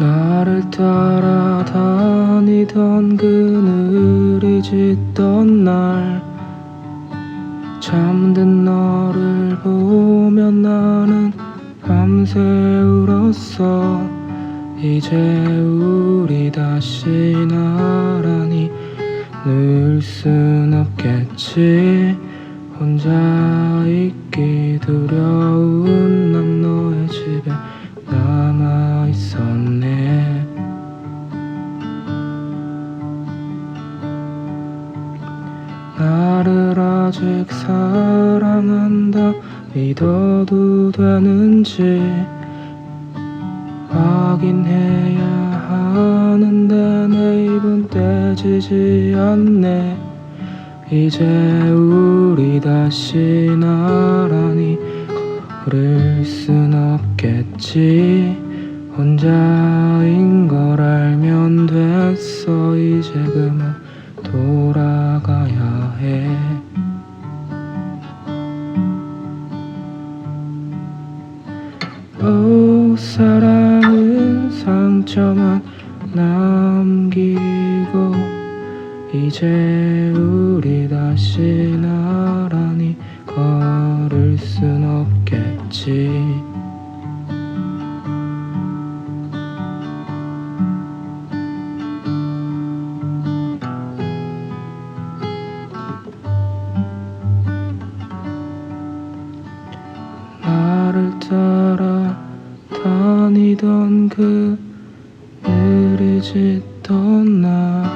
나를 따라다니던 그늘이 짙던 날 잠든 너를 보며 나는 밤새 울었어. 이제 우리 다시 나란히 늘 순 없겠지. 혼자 있기 두려운 난 나를 아직 사랑한다. 믿어도 되는지 확인해야 하는데 내 입은 떼지지 않네. 이제 우리 다시 나란히 걸을 순 없겠지. 혼자인 걸 알면 됐어. 이제 그만 돌아가야 해. 오 사랑은 상처만 남기고 이제 우리 다시 나란히 걸을 순 없겠지 따라 다니던 그 느리짖던 날